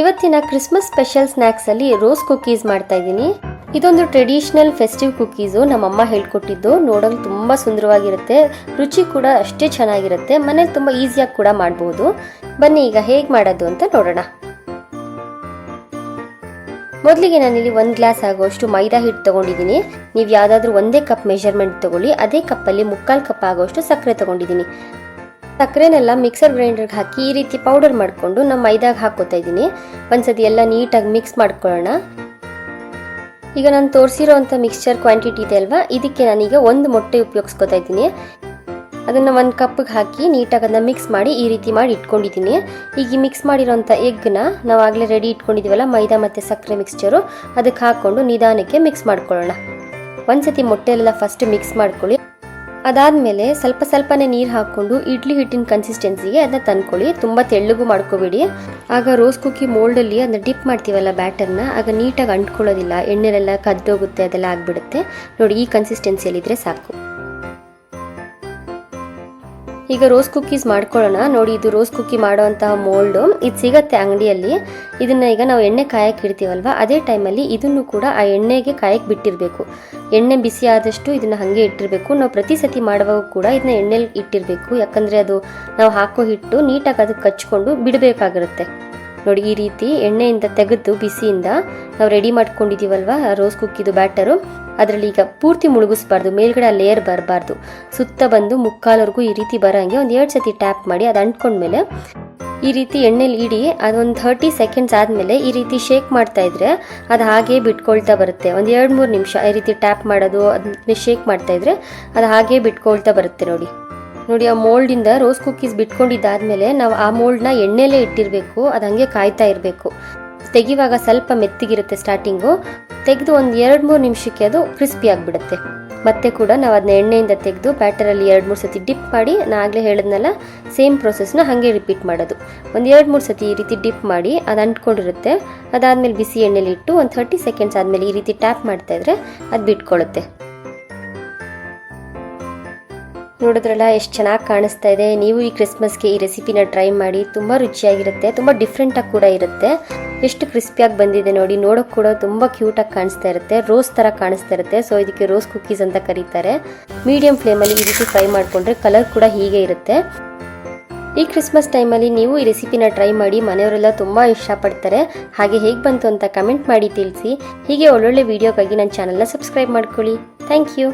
ಇವತ್ತಿನ Christmas special snacks ಅಲ್ಲಿ rose cookies ಮಾಡ್ತಾ ಇದ್ದೀನಿ. ಇದೊಂದು ಟ್ರೆಡಿಷನಲ್ ಫೆಸ್ಟಿವ್ ಕುಕೀಸು ನಮ್ಮಮ್ಮ ಹೇಳ್ಕೊಟ್ಟಿದ್ದು. ನೋಡಲು ತುಂಬ ಸುಂದರವಾಗಿರುತ್ತೆ. ರುಚಿ ಕೂಡ ಅಷ್ಟೇ ಚೆನ್ನಾಗಿರುತ್ತೆ. ಮನೇಲಿ ತುಂಬ ಈಸಿಯಾಗಿ ಕೂಡ ಮಾಡ್ಬೋದು. ಬನ್ನಿ, ಈಗ ಹೇಗೆ ಮಾಡೋದು ಅಂತ ನೋಡೋಣ. ಮೊದಲಿಗೆ ನಾನಿಲ್ಲಿ ಒಂದು ಗ್ಲಾಸ್ ಆಗುವಷ್ಟು ಮೈದಾ ಹಿಟ್ಟು ತಗೊಂಡಿದ್ದೀನಿ. ನೀವು ಯಾವುದಾದ್ರೂ ಒಂದೇ ಕಪ್ ಮೆಷರ್ಮೆಂಟ್ ತಗೊಳ್ಳಿ. ಅದೇ ಕಪ್ಪಲ್ಲಿ ಮುಕ್ಕಾಲು ಕಪ್ ಆಗುವಷ್ಟು ಸಕ್ಕರೆ ತಗೊಂಡಿದ್ದೀನಿ. ಸಕ್ಕರೆನೆಲ್ಲ ಮಿಕ್ಸರ್ ಗ್ರೈಂಡರ್ಗೆ ಹಾಕಿ ಈ ರೀತಿ ಪೌಡರ್ ಮಾಡಿಕೊಂಡು ನಮ್ಮ ಮೈದಾಗ ಹಾಕೋತಾ ಇದ್ದೀನಿ. ಒಂದ್ಸತಿ ಎಲ್ಲ ನೀಟಾಗಿ ಮಿಕ್ಸ್ ಮಾಡ್ಕೊಳ್ಳೋಣ. ಈಗ ನಾನು ತೋರಿಸಿರೋಂಥ ಮಿಕ್ಸ್ಚರ್ ಕ್ವಾಂಟಿಟಿ ಇದೆ ಅಲ್ವಾ? ಇದಕ್ಕೆ ನಾನೀಗ ಒಂದು ಮೊಟ್ಟೆ ಉಪಯೋಗಿಸ್ಕೊತಾ ಇದ್ದೀನಿ. ಅದನ್ನು ಒಂದು ಕಪ್ಗೆ ಹಾಕಿ ನೀಟಾಗಿ ಅದನ್ನ ಮಿಕ್ಸ್ ಮಾಡಿ ಈ ರೀತಿ ಮಾಡಿ ಇಟ್ಕೊಂಡಿದ್ದೀನಿ. ಈಗ ಈ ಮಿಕ್ಸ್ ಮಾಡಿರೋಂಥ ಎಗ್ನ ನಾವು ಆಗಲೇ ರೆಡಿ ಇಟ್ಕೊಂಡಿದ್ದೀವಲ್ಲ ಮೈದಾ ಮತ್ತು ಸಕ್ಕರೆ ಮಿಕ್ಸ್ಚರು ಅದಕ್ಕೆ ಹಾಕ್ಕೊಂಡು ನಿಧಾನಕ್ಕೆ ಮಿಕ್ಸ್ ಮಾಡ್ಕೊಳ್ಳೋಣ. ಒಂದ್ಸತಿ ಮೊಟ್ಟೆ ಎಲ್ಲ ಫಸ್ಟ್ ಮಿಕ್ಸ್ ಮಾಡ್ಕೊಳ್ಳಿ. ಅದಾದಮೇಲೆ ಸ್ವಲ್ಪ ಸ್ವಲ್ಪನೇ ನೀರು ಹಾಕ್ಕೊಂಡು ಇಡ್ಲಿ ಹಿಟ್ಟಿನ ಕನ್ಸಿಸ್ಟೆನ್ಸಿಗೆ ಅದನ್ನ ತಂದ್ಕೊಳ್ಳಿ. ತುಂಬ ತೆಳ್ಳಗೂ ಮಾಡ್ಕೋಬೇಡಿ. ಆಗ ರೋಸ್ ಕುಕ್ಕಿ ಮೋಲ್ಡಲ್ಲಿ ಅದನ್ನ ಡಿಪ್ ಮಾಡ್ತೀವಲ್ಲ ಬ್ಯಾಟರ್ನ ಆಗ ನೀಟಾಗಿ ಅಂಟ್ಕೊಳ್ಳೋದಿಲ್ಲ. ಎಣ್ಣೆಲೆಲ್ಲ ಕದ್ದೋಗುತ್ತೆ ಅದೆಲ್ಲ ಆಗಿಬಿಡುತ್ತೆ. ನೋಡಿ ಈ ಕನ್ಸಿಸ್ಟೆನ್ಸಿಯಲ್ಲಿದ್ದರೆ ಸಾಕು. ಈಗ ರೋಸ್ ಕುಕ್ಕೀಸ್ ಮಾಡ್ಕೊಳ್ಳೋಣ. ನೋಡಿ, ಇದು ರೋಸ್ ಕುಕ್ಕಿ ಮಾಡುವಂತಹ ಮೋಲ್ಡು ಇದು ಸಿಗತ್ತೆ ಅಂಗಡಿಯಲ್ಲಿ. ಇದನ್ನ ಈಗ ನಾವು ಎಣ್ಣೆ ಕಾಯಕ್ಕೆ ಇಡ್ತೀವಲ್ವ? ಅದೇ ಟೈಮಲ್ಲಿ ಇದನ್ನು ಕೂಡ ಆ ಎಣ್ಣೆಗೆ ಕಾಯಕ್ಕೆ ಬಿಟ್ಟಿರಬೇಕು. ಎಣ್ಣೆ ಬಿಸಿ ಆದಷ್ಟು ಇದನ್ನ ಹಾಗೆ ಇಟ್ಟಿರಬೇಕು. ನಾವು ಪ್ರತಿ ಸತಿ ಮಾಡುವಾಗ ಕೂಡ ಇದನ್ನ ಎಣ್ಣೆಲಿ ಇಟ್ಟಿರಬೇಕು. ಯಾಕಂದರೆ ಅದು ನಾವು ಹಾಕೋ ಹಿಟ್ಟು ನೀಟಾಗಿ ಅದಕ್ಕೆ ಕಚ್ಕೊಂಡು ಬಿಡಬೇಕಾಗಿರುತ್ತೆ. ನೋಡಿ, ಈ ರೀತಿ ಎಣ್ಣೆಯಿಂದ ತೆಗೆದು ಬಿಸಿಯಿಂದ ನಾವು ರೆಡಿ ಮಾಡ್ಕೊಂಡಿದ್ದೀವಲ್ವಾ? ರೋಸ್ ಕುಕ್ಕಿದು ಬ್ಯಾಟರು ಅದರಲ್ಲಿ ಈಗ ಪೂರ್ತಿ ಮುಳುಗಿಸ್ಬಾರ್ದು, ಮೇಲ್ಗಡೆ ಆ ಲೇಯರ್ ಬರಬಾರ್ದು. ಸುತ್ತ ಬಂದು ಮುಕ್ಕಾಲವರೆಗೂ ಈ ರೀತಿ ಬರೋಂಗೆ ಒಂದು ಎರಡು ಸತಿ ಟ್ಯಾಪ್ ಮಾಡಿ ಅದು ಅಂಟ್ಕೊಂಡ್ಮೇಲೆ ಈ ರೀತಿ ಎಣ್ಣೆಲಿ ಇಡಿ ಅದೊಂದು ಥರ್ಟಿ ಸೆಕೆಂಡ್ಸ್ ಆದಮೇಲೆ ಈ ರೀತಿ ಶೇಕ್ ಮಾಡ್ತಾ ಇದ್ರೆ ಅದು ಹಾಗೆ ಬಿಟ್ಕೊಳ್ತಾ ಬರುತ್ತೆ. ಒಂದು ಎರಡು ಮೂರು ನಿಮಿಷ ಈ ರೀತಿ ಟ್ಯಾಪ್ ಮಾಡೋದು ಅದನ್ನ ಶೇಕ್ ಮಾಡ್ತಾ ಇದ್ರೆ ಅದು ಹಾಗೆ ಬಿಟ್ಕೊಳ್ತಾ ಬರುತ್ತೆ ನೋಡಿ. ನೋಡಿ, ಆ ಮೋಲ್ಡಿಂದ ರೋಸ್ ಕುಕ್ಕೀಸ್ ಬಿಟ್ಕೊಂಡಿದ್ದಾದ್ಮೇಲೆ ನಾವು ಆ ಮೋಲ್ಡ್ನ ಎಣ್ಣೆಲೇ ಇಟ್ಟಿರಬೇಕು, ಅದು ಹಾಗೆ ಕಾಯ್ತಾ ಇರಬೇಕು. ತೆಗಿವಾಗ ಸ್ವಲ್ಪ ಮೆತ್ತಿಗಿರುತ್ತೆ ಸ್ಟಾರ್ಟಿಂಗು. ತೆಗೆದು ಒಂದು ಎರಡು ಮೂರು ನಿಮಿಷಕ್ಕೆ ಅದು ಕ್ರಿಸ್ಪಿ ಆಗಿಬಿಡುತ್ತೆ. ಮತ್ತೆ ಕೂಡ ನಾವು ಅದನ್ನ ಎಣ್ಣೆಯಿಂದ ತೆಗೆದು ಬ್ಯಾಟರಲ್ಲಿ ಎರಡು ಮೂರು ಸತಿ ಡಿಪ್ ಮಾಡಿ ನಾನು ಆಗಲೇ ಹೇಳಿದ್ನಲ್ಲ, ಸೇಮ್ ಪ್ರೊಸೆಸ್ನ ಹಾಗೆ ರಿಪೀಟ್ ಮಾಡೋದು. ಒಂದು ಎರಡು ಮೂರು ಸತಿ ಈ ರೀತಿ ಡಿಪ್ ಮಾಡಿ, ಅದು ಅಂಟ್ಕೊಂಡಿರುತ್ತೆ. ಅದಾದಮೇಲೆ ಬಿಸಿ ಎಣ್ಣೆಲಿ ಇಟ್ಟು ಒಂದು ಥರ್ಟಿ ಸೆಕೆಂಡ್ಸ್ ಆದಮೇಲೆ ಈ ರೀತಿ ಟ್ಯಾಪ್ ಮಾಡ್ತಾಯಿದ್ರೆ ಅದು ಬಿಟ್ಕೊಳ್ಳುತ್ತೆ ನೋಡಿದ್ರಲ್ಲ, ಎಷ್ಟು ಚೆನ್ನಾಗಿ ಕಾಣಿಸ್ತಾ ಇದೆ. ನೀವು ಈ ಕ್ರಿಸ್ಮಸ್ಗೆ ಈ ರೆಸಿಪಿನ ಟ್ರೈ ಮಾಡಿ, ತುಂಬ ರುಚಿಯಾಗಿರುತ್ತೆ, ತುಂಬ ಡಿಫ್ರೆಂಟಾಗಿ ಕೂಡ ಇರುತ್ತೆ. ಎಷ್ಟು ಕ್ರಿಸ್ಪಿಯಾಗಿ ಬಂದಿದೆ ನೋಡಿ, ನೋಡೋಕೆ ಕೂಡ ತುಂಬ ಕ್ಯೂಟಾಗಿ ಕಾಣಿಸ್ತಾ ಇರುತ್ತೆ ರೋಸ್ ಥರ ಕಾಣಿಸ್ತಾ ಇರುತ್ತೆ. ಸೊ ಇದಕ್ಕೆ ರೋಸ್ ಕುಕ್ಕೀಸ್ ಅಂತ ಕರೀತಾರೆ. ಮೀಡಿಯಂ ಫ್ಲೇಮಲ್ಲಿ ಈ ರೀತಿ ಫ್ರೈ ಮಾಡಿಕೊಂಡ್ರೆ ಕಲರ್ ಕೂಡ ಹೀಗೆ ಇರುತ್ತೆ. ಈ ಕ್ರಿಸ್ಮಸ್ ಟೈಮಲ್ಲಿ ನೀವು ಈ ರೆಸಿಪಿನ ಟ್ರೈ ಮಾಡಿ, ಮನೆಯವರೆಲ್ಲ ತುಂಬ ಇಷ್ಟಪಡ್ತಾರೆ. ಹಾಗೆ ಹೇಗೆ ಬಂತು ಅಂತ ಕಮೆಂಟ್ ಮಾಡಿ ತಿಳಿಸಿ. ಹೀಗೆ ಒಳ್ಳೊಳ್ಳೆ ವೀಡಿಯೋಗಾಗಿ ನನ್ನ ಚಾನಲ್ನ ಸಬ್ಸ್ಕ್ರೈಬ್ ಮಾಡ್ಕೊಳ್ಳಿ. Thank you